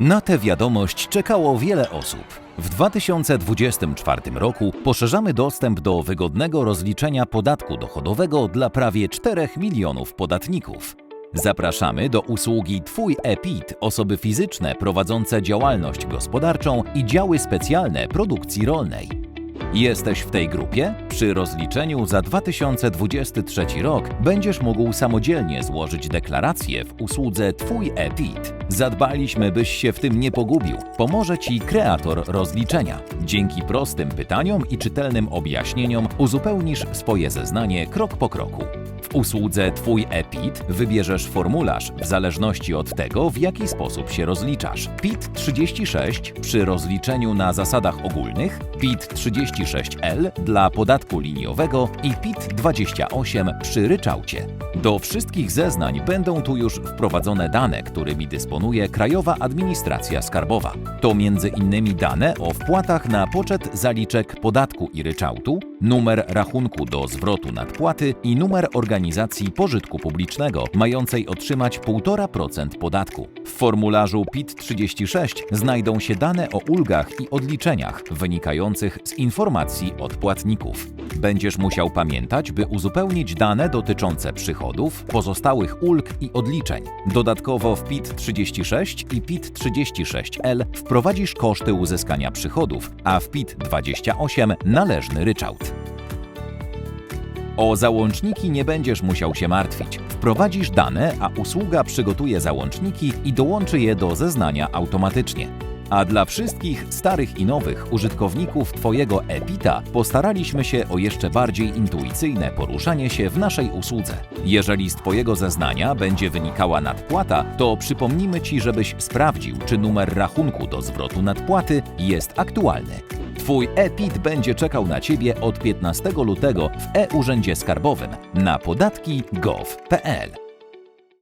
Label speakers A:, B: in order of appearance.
A: Na tę wiadomość czekało wiele osób. W 2024 roku poszerzamy dostęp do wygodnego rozliczenia podatku dochodowego dla prawie 4 milionów podatników. Zapraszamy do usługi Twój EPIT osoby fizyczne prowadzące działalność gospodarczą i działy specjalne produkcji rolnej. Jesteś w tej grupie? Przy rozliczeniu za 2023 rok będziesz mógł samodzielnie złożyć deklarację w usłudze Twój EPIT. Zadbaliśmy, byś się w tym nie pogubił. Pomoże Ci kreator rozliczenia. Dzięki prostym pytaniom i czytelnym objaśnieniom uzupełnisz swoje zeznanie krok po kroku. W usłudze Twój EPIT wybierzesz formularz w zależności od tego, w jaki sposób się rozliczasz. PIT 36 przy rozliczeniu na zasadach ogólnych, PIT 36L dla podatku liniowego i PIT 28 przy ryczałcie. Do wszystkich zeznań będą tu już wprowadzone dane, którymi dysponuje Krajowa Administracja Skarbowa. To innymi dane o wpłatach na poczet zaliczek podatku i ryczałtu, numer rachunku do zwrotu nadpłaty i numer organizacji pożytku publicznego mającej otrzymać 1,5% podatku. W formularzu PIT-36 znajdą się dane o ulgach i odliczeniach wynikających z informacji od płatników. Będziesz musiał pamiętać, by uzupełnić dane dotyczące przychodów, pozostałych ulg i odliczeń. Dodatkowo w PIT-36 i PIT-36L wprowadzisz koszty uzyskania przychodów, a w PIT-28 należny ryczałt. O załączniki nie będziesz musiał się martwić. Wprowadzisz dane, a usługa przygotuje załączniki i dołączy je do zeznania automatycznie. A dla wszystkich starych i nowych użytkowników Twojego EPITA postaraliśmy się o jeszcze bardziej intuicyjne poruszanie się w naszej usłudze. Jeżeli z Twojego zeznania będzie wynikała nadpłata, to przypomnimy Ci, żebyś sprawdził, czy numer rachunku do zwrotu nadpłaty jest aktualny. Twój e-PIT będzie czekał na Ciebie od 15 lutego w e-Urzędzie Skarbowym na podatki.gov.pl.